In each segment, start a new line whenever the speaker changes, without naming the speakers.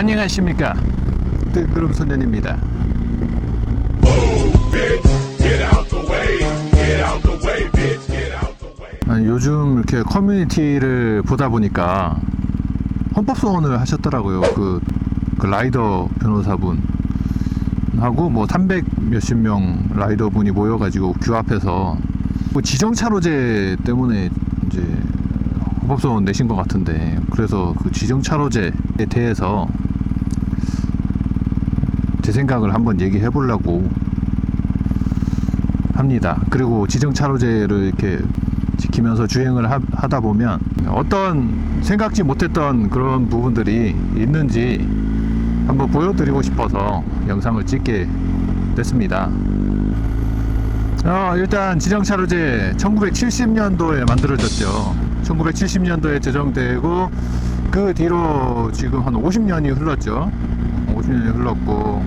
안녕하십니까? 소년입니다.
the way.
아니, 요즘 이렇게 커뮤니티를 보다 보니까 헌법소원을 하셨더라고요. 그, 그 라이더 변호사분. 하고 뭐 300 몇십 명 라이더 분이 모여가지고 규합해서 뭐 지정차로제 때문에 이제 헌법소원 내신 것 같은데 그래서 그 지정차로제에 대해서 제 생각을 한번 얘기해 보려고 합니다. 그리고 지정차로제를 이렇게 지키면서 주행을 하, 다 보면 어떤 생각지 못했던 그런 부분들이 있는지 한번 보여드리고 싶어서 영상을 찍게 됐습니다. 어, 일단 지정차로제 1970년도에 만들어졌죠. 1970년도에 제정되고 그 뒤로 지금 한 50년이 흘렀죠. 50년이 흘렀고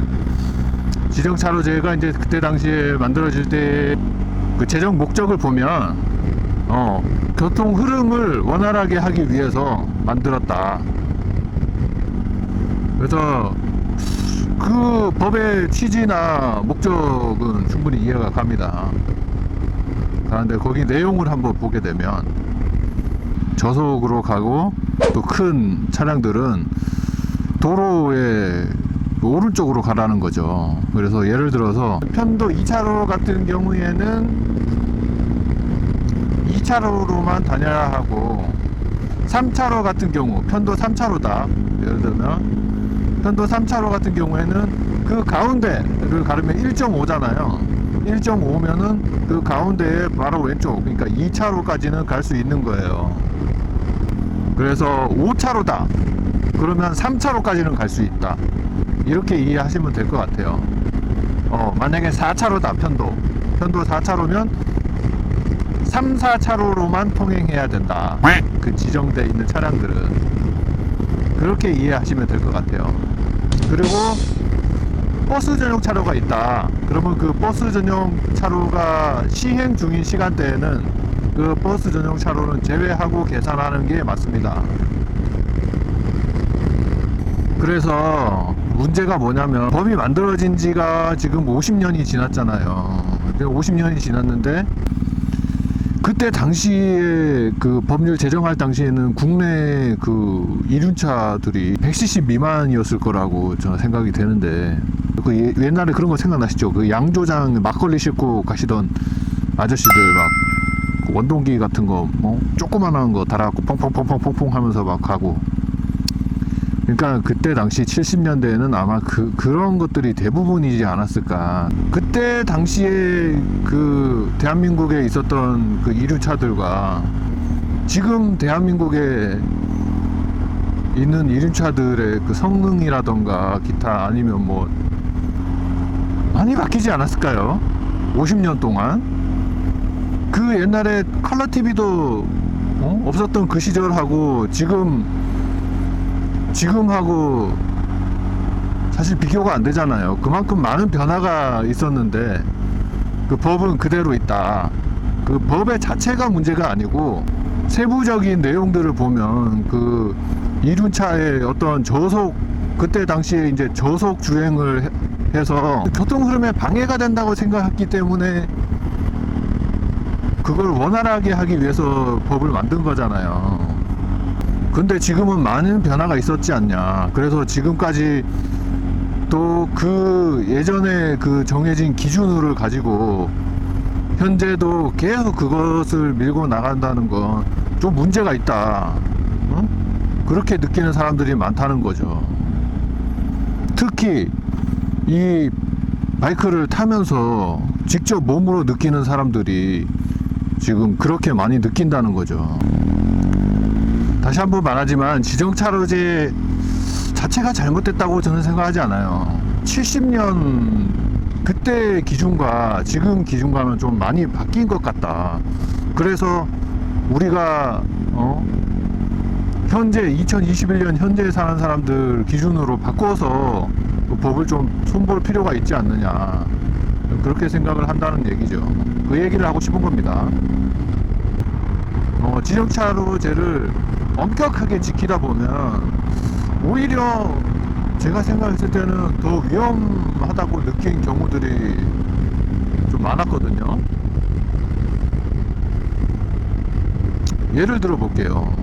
지정차로제가 이제 그때 당시에 만들어질 때그 제정 목적을 보면 어, 교통 흐름을 원활하게 하기 위해서 만들었다. 그래서 그 법의 취지나 목적은 충분히 이해가 갑니다. 그런데 거기 내용을 한번 보게 되면 저속으로 가고 또 큰 차량들은 도로에 오른쪽으로 가라는 거죠. 그래서 예를 들어서 편도 2차로 같은 경우에는 2차로로만 다녀야 하고 3차로 같은 경우 편도 3차로다. 예를 들면 편도 3차로 같은 경우에는 그 가운데를 가르면 1.5잖아요. 1.5면은 그 가운데에 바로 왼쪽 그러니까 2차로까지는 갈 수 있는 거예요. 그래서 5차로다. 그러면 3차로까지는 갈 수 있다. 이렇게 이해하시면 될 것 같아요. 어, 만약에 4차로다, 편도. 편도 4차로면 3, 4차로로만 통행해야 된다. 그 지정되어 있는 차량들은. 그렇게 이해하시면 될 것 같아요. 그리고 버스 전용 차로가 있다. 그러면 그 버스 전용 차로가 시행 중인 시간대에는 그 버스 전용 차로는 제외하고 계산하는 게 맞습니다. 그래서 문제가 뭐냐면 법이 만들어진 지가 지금 50년이 지났잖아요. 50년이 지났는데 그때 당시에 그 법률 제정할 당시에는 국내 그 이륜차들이 100cc 미만이었을 거라고 저는 생각이 되는데 그 예- 옛날에 그런 거 생각나시죠? 그 양조장 막걸리 싣고 가시던 아저씨들 막그 원동기 같은 거 뭐 조그만한 거 달아갖고 펑펑펑펑펑펑 하면서 막 가고 그러니까 그때 당시 70년대에는 아마 그 그런 것들이 대부분이지 않았을까. 그때 당시에 그 대한민국에 있었던 그 이륜차들과 지금 대한민국에 있는 이륜차들의 그 성능이라던가 기타 아니면 뭐 많이 바뀌지 않았을까요? 50년 동안 그 옛날에 컬러 TV도 어? 없었던 그 시절하고 지금 지금하고 사실 비교가 안 되잖아요. 그만큼 많은 변화가 있었는데 그 법은 그대로 있다. 그 법의 자체가 문제가 아니고 세부적인 내용들을 보면 그 이륜차의 어떤 저속 그때 당시에 이제 저속 주행을 해- 해서 교통 흐름에 방해가 된다고 생각했기 때문에 그걸 원활하게 하기 위해서 법을 만든 거잖아요. 근데 지금은 많은 변화가 있었지 않냐. 그래서 지금까지 또 그 예전에 그 정해진 기준을 가지고 현재도 계속 그것을 밀고 나간다는 건 좀 문제가 있다. 어? 그렇게 느끼는 사람들이 많다는 거죠. 특히 이 바이크를 타면서 직접 몸으로 느끼는 사람들이 지금 그렇게 많이 느낀다는 거죠. 다시 한 번 말하지만 지정차로제 자체가 잘못됐다고 저는 생각하지 않아요. 70년 그때 기준과 지금 기준과는 좀 많이 바뀐 것 같다. 그래서 우리가 어? 현재 2021년 현재 사는 사람들 기준으로 바꿔서 그 법을 좀 손볼 필요가 있지 않느냐 그렇게 생각을 한다는 얘기죠. 그 얘기를 하고 싶은 겁니다. 어, 지정차로제를 엄격하게 지키다 보면 오히려 제가 생각했을 때는 더 위험하다고 느낀 경우들이 좀 많았거든요. 예를 들어 볼게요.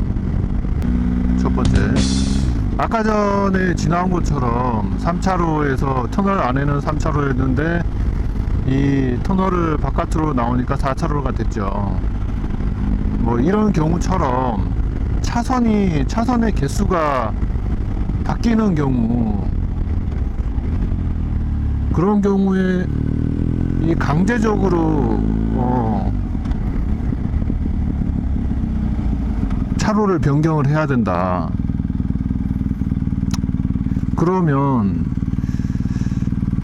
첫 번째. 아까 전에 지나온 것처럼 3차로에서 터널 안에는 3차로였는데 이 터널을 바깥으로 나오니까 4차로가 됐죠. 뭐 이런 경우처럼 차선이 차선의 개수가 바뀌는 경우 그런 경우에 이 강제적으로 어 차로를 변경을 해야 된다. 그러면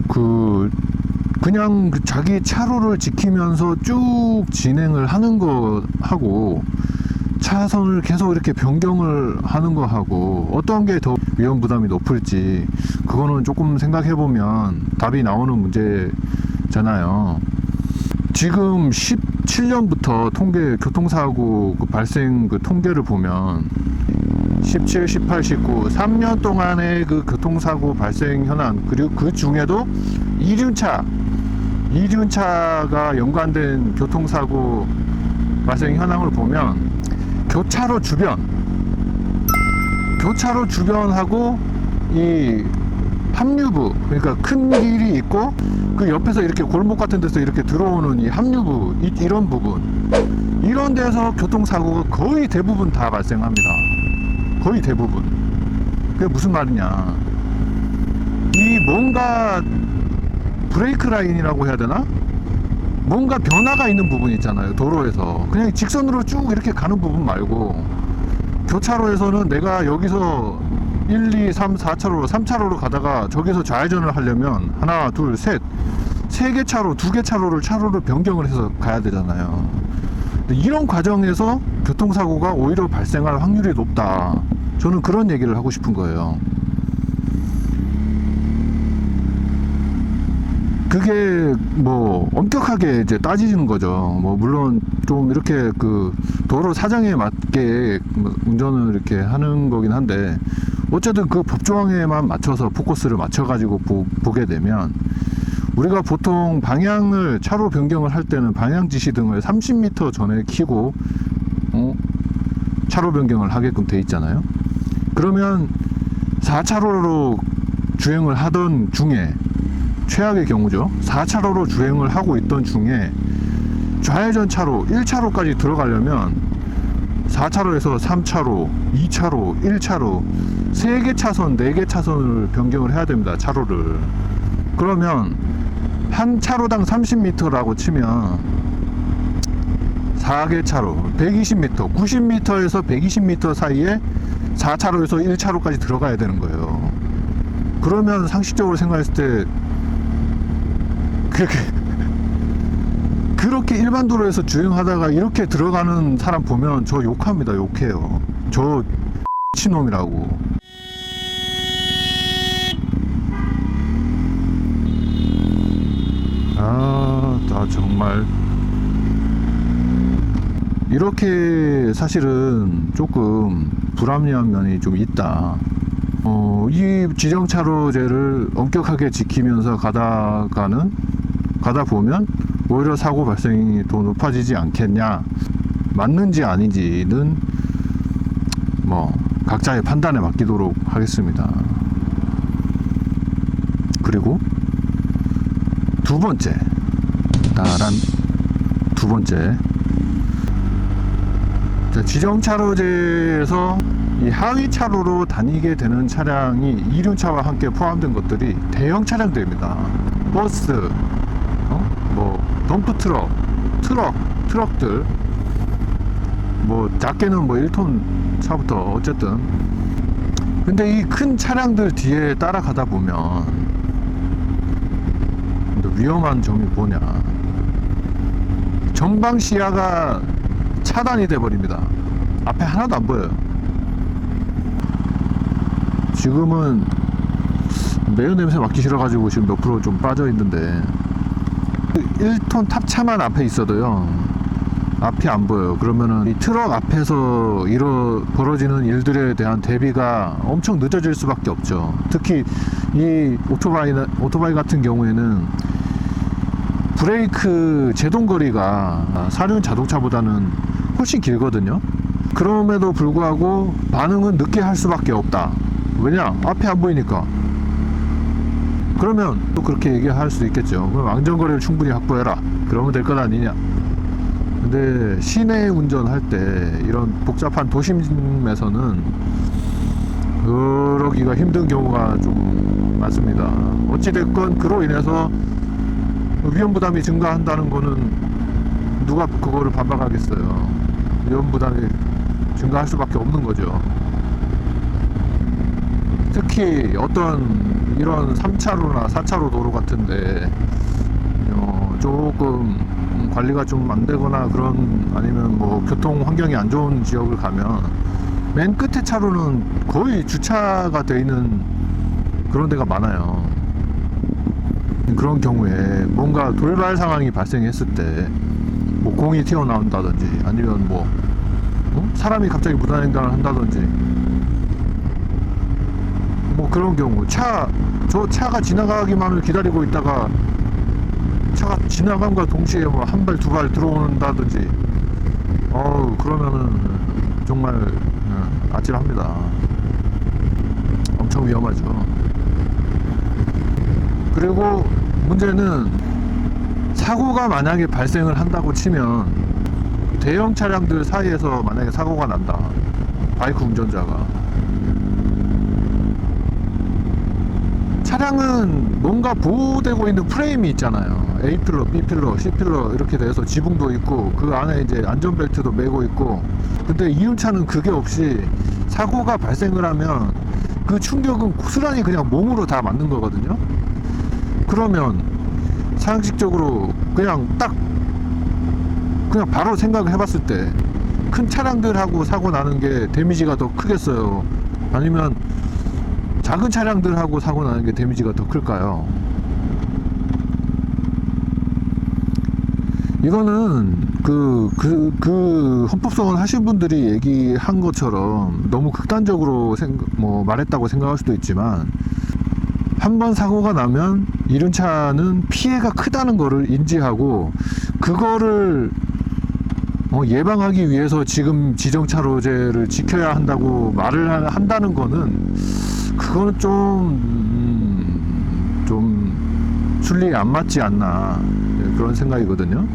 그 그냥 그 자기 차로를 지키면서 쭉 진행을 하는 거 하고 차선을 계속 이렇게 변경을 하는 거 하고 어떤 게 더 위험 부담이 높을지 그거는 조금 생각해 보면 답이 나오는 문제잖아요. 지금 17년부터 통계 교통사고 그 발생 그 통계를 보면 17, 18, 19 3년 동안의 그 교통사고 발생 현황 그리고 그 중에도 이륜차 이륜차가 연관된 교통사고 발생 현황을 보면 교차로 주변. 교차로 주변하고 이 합류부 그러니까 큰 길이 있고 그 옆에서 이렇게 골목 같은 데서 이렇게 들어오는 이 합류부 이, 이런 부분. 이런 데서 교통사고가 거의 대부분 다 발생합니다. 거의 대부분. 그게 무슨 말이냐. 이 뭔가 브레이크 라인이라고 해야 되나 뭔가 변화가 있는 부분 있잖아요 도로에서 그냥 직선으로 쭉 이렇게 가는 부분 말고 교차로에서는 내가 여기서 1, 2, 3, 4차로로 3차로로 가다가 저기서 좌회전을 하려면 하나, 둘, 셋, 세 개 차로, 두 개 차로를 차로를 변경을 해서 가야 되잖아요. 이런 과정에서 교통사고가 오히려 발생할 확률이 높다. 저는 그런 얘기를 하고 싶은 거예요. 그게 뭐 엄격하게 이제 따지는 거죠. 뭐 물론 좀 이렇게 그 도로 사정에 맞게 뭐 운전을 이렇게 하는 거긴 한데 어쨌든 그 법조항에만 맞춰서 포커스를 맞춰가지고 보, 보게 되면 우리가 보통 방향을 차로 변경을 할 때는 방향 지시 등을 30m 전에 켜고 어, 차로 변경을 하게끔 돼 있잖아요. 그러면 4차로로 주행을 하던 중에 최악의 경우죠. 4차로로 주행을 하고 있던 중에 좌회전 차로 1차로까지 들어가려면 4차로에서 3차로, 2차로, 1차로 3개 차선, 4개 차선을 변경을 해야 됩니다. 차로를. 그러면 한 차로당 30m라고 치면 4개 차로, 120m, 90m에서 120m 사이에 4차로에서 1차로까지 들어가야 되는 거예요. 그러면 상식적으로 생각했을 때 그렇게 그렇게 일반 도로에서 주행하다가 이렇게 들어가는 사람 보면 저 욕합니다. 욕해요. 저 미친놈이라고. 아, 나 정말 이렇게 사실은 조금 불합리한 면이 좀 있다. 어, 이 지정차로제를 엄격하게 지키면서 가다가는 가다 보면 오히려 사고 발생이 더 높아지지 않겠냐 맞는지 아닌지는 뭐 각자의 판단에 맡기도록 하겠습니다. 그리고 두 번째 따란 두 번째 자, 지정 차로제에서 이 하위 차로로 다니게 되는 차량이 이륜차와 함께 포함된 것들이 대형 차량들입니다. 버스, 덤프 트럭, 트럭, 트럭들, 뭐 작게는 뭐 1톤 차부터 어쨌든. 근데 이 큰 차량들 뒤에 따라가다 보면 위험한 점이 뭐냐? 전방 시야가 차단이 돼 버립니다. 앞에 하나도 안 보여요. 지금은 매연 냄새 맡기 싫어가지고 지금 몇 프로 좀 빠져 있는데 1톤 탑차만 앞에 있어도요 앞이 안 보여요. 그러면은 이 트럭 앞에서 일어 벌어지는 일들에 대한 대비가 엄청 늦어질 수밖에 없죠. 특히 이 오토바이 오토바이 같은 경우에는 브레이크 제동 거리가 사륜 자동차보다는 훨씬 길거든요. 그럼에도 불구하고 반응은 늦게 할 수밖에 없다. 왜냐? 앞에 안 보이니까. 그러면 또 그렇게 얘기할 수 있겠죠. 그럼 안전거리를 충분히 확보해라. 그러면 될 것 아니냐. 근데 시내 운전할 때 이런 복잡한 도심에서는 그러기가 힘든 경우가 좀 많습니다. 어찌됐건 그로 인해서 위험 부담이 증가한다는 거는 누가 그거를 반박하겠어요. 위험 부담이 증가할 수밖에 없는 거죠. 특히 어떤 이런 3차로나 4차로 도로 같은데 어, 조금 음, 관리가 좀 안 되거나 그런 아니면 뭐 교통 환경이 안 좋은 지역을 가면 맨 끝에 차로는 거의 주차가 돼 있는 그런 데가 많아요. 그런 경우에 뭔가 돌발 상황이 발생했을 때 뭐 공이 튀어나온다든지 아니면 뭐 어? 사람이 갑자기 무단횡단을 한다든지 뭐 그런 경우 차 저 차가 지나가기만을 기다리고 있다가 차가 지나감과 동시에 뭐 한 발 두 발 들어온다든지 어우 그러면은 정말 예, 아찔합니다. 엄청 위험하죠. 그리고 문제는 사고가 만약에 발생을 한다고 치면 대형 차량들 사이에서 만약에 사고가 난다. 바이크 운전자가 차량은 뭔가 보호되고 있는 프레임이 있잖아요. A 필러, B 필러, C 필러 이렇게 돼서 지붕도 있고 그 안에 이제 안전벨트도 매고 있고. 근데 이륜차는 그게 없이 사고가 발생을 하면 그 충격은 고스란히 그냥 몸으로 다 맞는 거거든요. 그러면 상식적으로 그냥 딱 그냥 바로 생각을 해봤을 때 큰 차량들하고 사고 나는 게 데미지가 더 크겠어요. 아니면 작은 차량들하고 사고 나는 게 데미지가 더 클까요? 이거는 그, 그, 그 헌법소원 하신 분들이 얘기한 것처럼 너무 극단적으로 생, 뭐 말했다고 생각할 수도 있지만 한 번 사고가 나면 이륜 차는 피해가 크다는 거를 인지하고 그거를 어, 예방하기 위해서 지금 지정차로제를 지켜야 한다고 말을 하- 한다는 거는 그거는 좀, 음, 좀 순리에 안 맞지 않나 예, 그런 생각이거든요.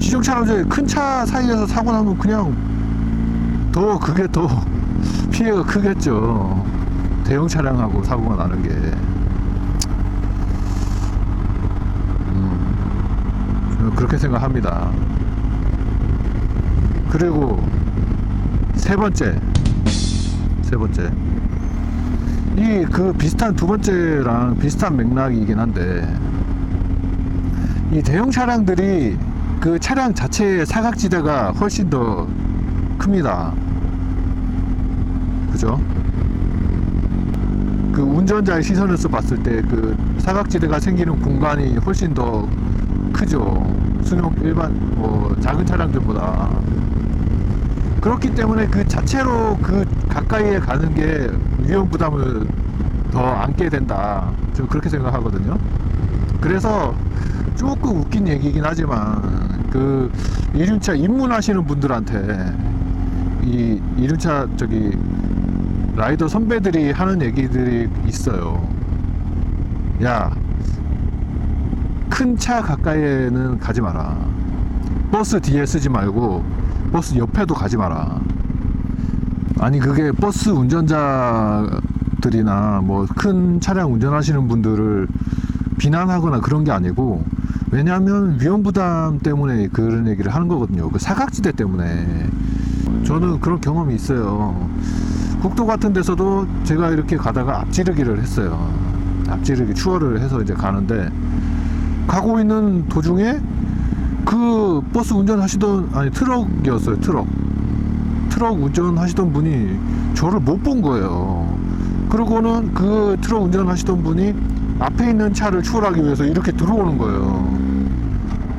지정차로제 큰 차 사이에서 사고 나면 그냥 더 그게 더 피해가 크겠죠. 대형 차량하고 사고가 나는 게. 음, 그렇게 생각합니다. 그리고 세 번째, 세 번째. 이 그 비슷한 두 번째랑 비슷한 맥락이긴 한데 이 대형 차량들이 그 차량 자체의 사각지대가 훨씬 더 큽니다. 그죠? 그 운전자의 시선에서 봤을 때 그 사각지대가 생기는 공간이 훨씬 더 크죠. 수능 일반 뭐 작은 차량들보다. 그렇기 때문에 그 자체로 그 가까이에 가는 게 위험 부담을 더 안게 된다. 저는 그렇게 생각하거든요. 그래서 조금 웃긴 얘기긴 하지만 그 이륜차 입문하시는 분들한테 이 이륜차 저기 라이더 선배들이 하는 얘기들이 있어요. 야, 큰 차 가까이에는 가지 마라. 버스 뒤에 쓰지 말고 버스 옆에도 가지 마라. 아니 그게 버스 운전자들이나 뭐 큰 차량 운전하시는 분들을 비난하거나 그런 게 아니고 왜냐하면 위험 부담 때문에 그런 얘기를 하는 거거든요. 그 사각지대 때문에 저는 그런 경험이 있어요. 국도 같은 데서도 제가 이렇게 가다가 앞지르기를 했어요. 앞지르기 추월을 해서 이제 가는데 가고 있는 도중에 그 버스 운전하시던 아니 트럭이었어요 트럭 트럭 운전하시던 분이 저를 못 본 거예요 그러고는 그 트럭 운전하시던 분이 앞에 있는 차를 추월하기 위해서 이렇게 들어오는 거예요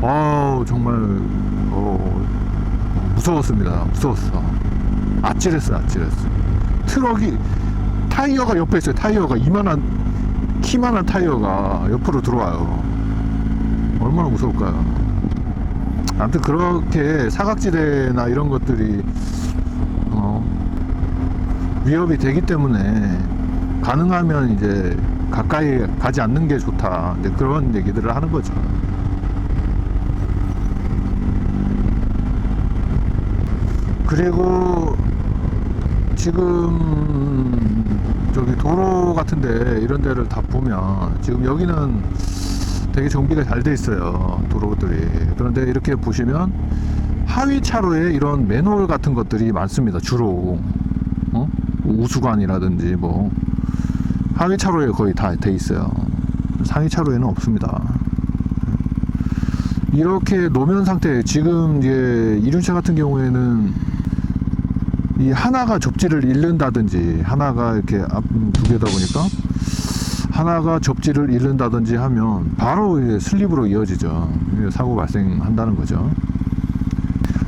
아우 정말 어, 무서웠습니다. 무서웠어. 아찔했어, 아찔했어. 트럭이 타이어가 옆에 있어요. 타이어가 이만한 키만한 타이어가 옆으로 들어와요. 얼마나 무서울까요? 아무튼 그렇게 사각지대나 이런 것들이 어, 위협이 되기 때문에 가능하면 이제 가까이 가지 않는 게 좋다. 이제 그런 얘기들을 하는 거죠. 그리고 지금 저기 도로 같은데 이런 데를 다 보면 지금 여기는 되게 정비가 잘 돼 있어요 도로들이 그런데 이렇게 보시면 하위 차로에 이런 맨홀 같은 것들이 많습니다 주로 어? 우수관이라든지 뭐 하위 차로에 거의 다 돼 있어요 상위 차로에는 없습니다 이렇게 노면 상태 지금 이제 이륜차 같은 경우에는 이 하나가 접지를 잃는다든지 하나가 이렇게 앞두 개다 보니까 하나가 접지를 잃는다든지 하면 바로 이제 슬립으로 이어지죠. 사고 발생한다는 거죠.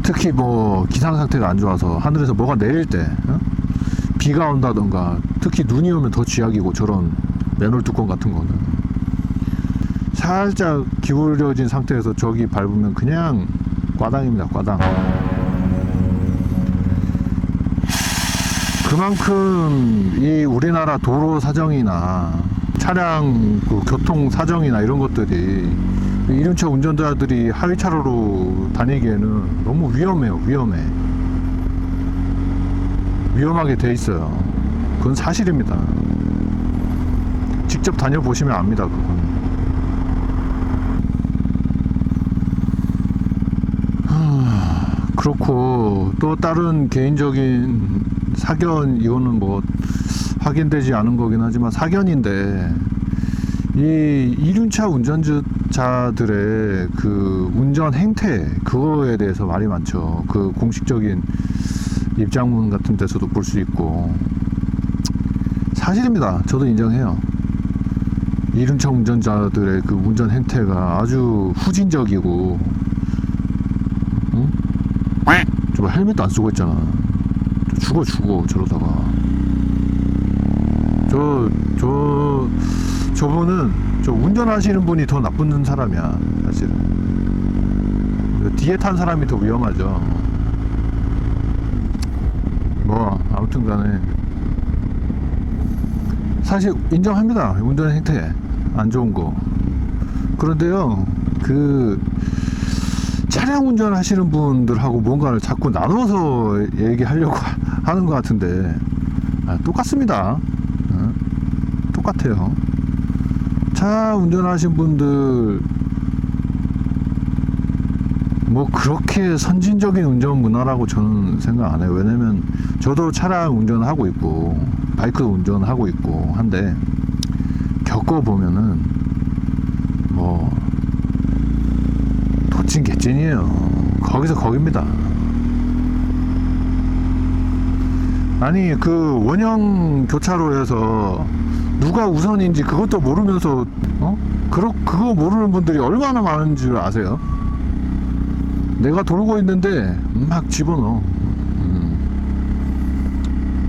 특히 뭐 기상 상태가 안 좋아서 하늘에서 뭐가 내릴 때 어? 비가 온다던가 특히 눈이 오면 더 쥐약이고 저런 맨홀 뚜껑 같은 거는 살짝 기울여진 상태에서 저기 밟으면 그냥 꽈당입니다. 꽈당. 그만큼 이 우리나라 도로 사정이나 차량 그 교통 사정이나 이런 것들이 이륜차 운전자들이 하위 차로로 다니기에는 너무 위험해요. 위험해. 위험하게 돼 있어요. 그건 사실입니다. 직접 다녀보시면 압니다. 그건. 하, 그렇고 또 다른 개인적인 사견 이거는 뭐 확인되지 않은 거긴 하지만 사견인데 이 이륜차 운전자들의 그 운전 행태 그거에 대해서 말이 많죠. 그 공식적인 입장문 같은 데서도 볼 수 있고 사실입니다. 저도 인정해요. 이륜차 운전자들의 그 운전 행태가 아주 후진적이고 응? 저 헬멧도 안 쓰고 있잖아. 저 죽어 죽어 저러다가 저 저 저분은 저 운전하시는 분이 더 나쁜 사람이야 사실은 그 뒤에 탄 사람이 더 위험하죠 뭐 아무튼 간에 사실 인정합니다 운전 행태 안 좋은 거 그런데요 그 차량 운전하시는 분들하고 뭔가를 자꾸 나눠서 얘기하려고 하는 것 같은데 아, 똑같습니다. 어? 똑같아요. 차 운전하신 분들 뭐 그렇게 선진적인 운전 문화라고 저는 생각 안 해요. 왜냐면 저도 차량 운전하고 있고 바이크 운전하고 있고 한데 겪어 보면은 뭐 도찐 개찐이에요. 거기서 거깁니다. 아니 그 원형 교차로에서 누가 우선인지 그것도 모르면서 어? 그러, 그거 모르는 분들이 얼마나 많은 줄 아세요? 내가 돌고 있는데 막 집어넣어. 음.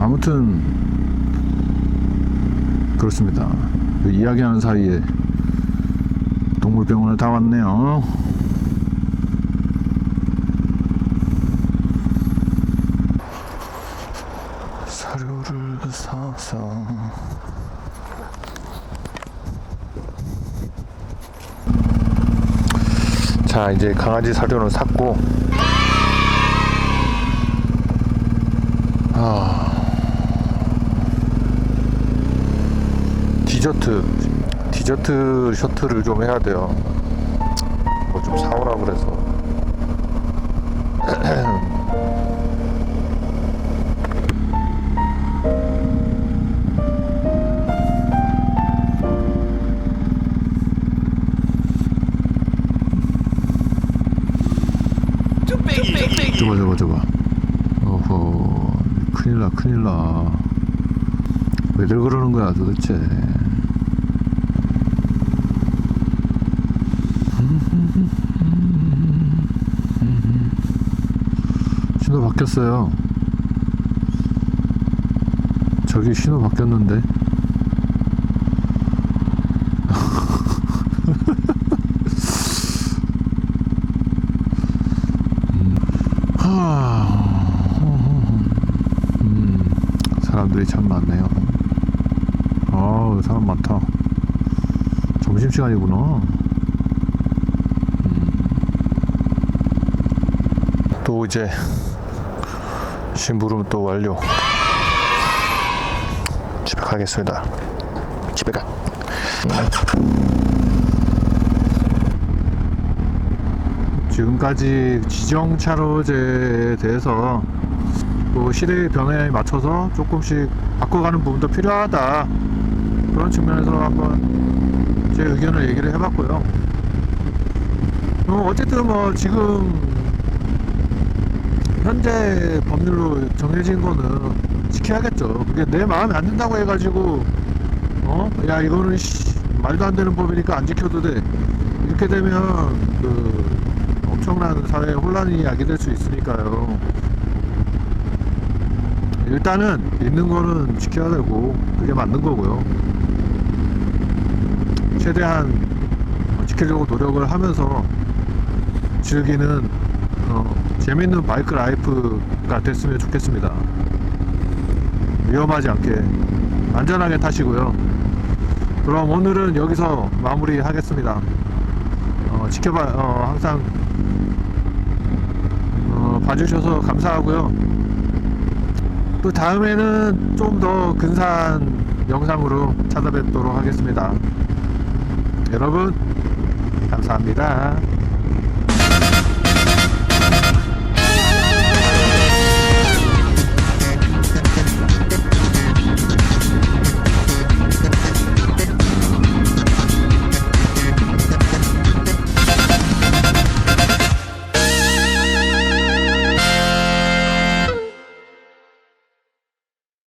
아무튼 그렇습니다. 그 이야기하는 사이에 동물병원에 다 왔네요. 사료를 사서 자 이제 강아지 사료는 샀고. 아. 디저트 디저트 셔틀을 좀 해야 돼요. 뭐 좀 사오라 그래서 큰일나 큰일 나 왜들 그러는 거야 도대체 신호 바뀌었어요. 저기 신호 바뀌었는데. 음. 하... 음, 사람들이 참 많네요. 아, 사람 많다. 점심시간이구나. 음. 또 이제 심부름 또 완료. 집에 가겠습니다. 집에 가. 지금까지 지정 차로제에 대해서 또 시대의 변화에 맞춰서 조금씩 바꿔가는 부분도 필요하다. 그런 측면에서 한번 제 의견을 얘기를 해봤고요. 어, 어쨌든 뭐 지금 현재 법률로 정해진 거는 지켜야겠죠. 그게 내 마음에 안 든다고 해가지고 어? 야 이거는 씨, 말도 안 되는 법이니까 안 지켜도 돼. 이렇게 되면 그 엄청난 사회 혼란이 야기될 수 있으니까요. 일단은 있는 거는 지켜야 되고 그게 맞는 거고요. 최대한 지키려고 노력을 하면서 즐기는 어, 재밌는 바이크 라이프가 됐으면 좋겠습니다. 위험하지 않게 안전하게 타시고요. 그럼 오늘은 여기서 마무리하겠습니다. 어, 지켜봐 어, 항상 어, 봐주셔서 감사하고요. 또 다음에는 좀 더 근사한 영상으로 찾아뵙도록 하겠습니다. 여러분 감사합니다.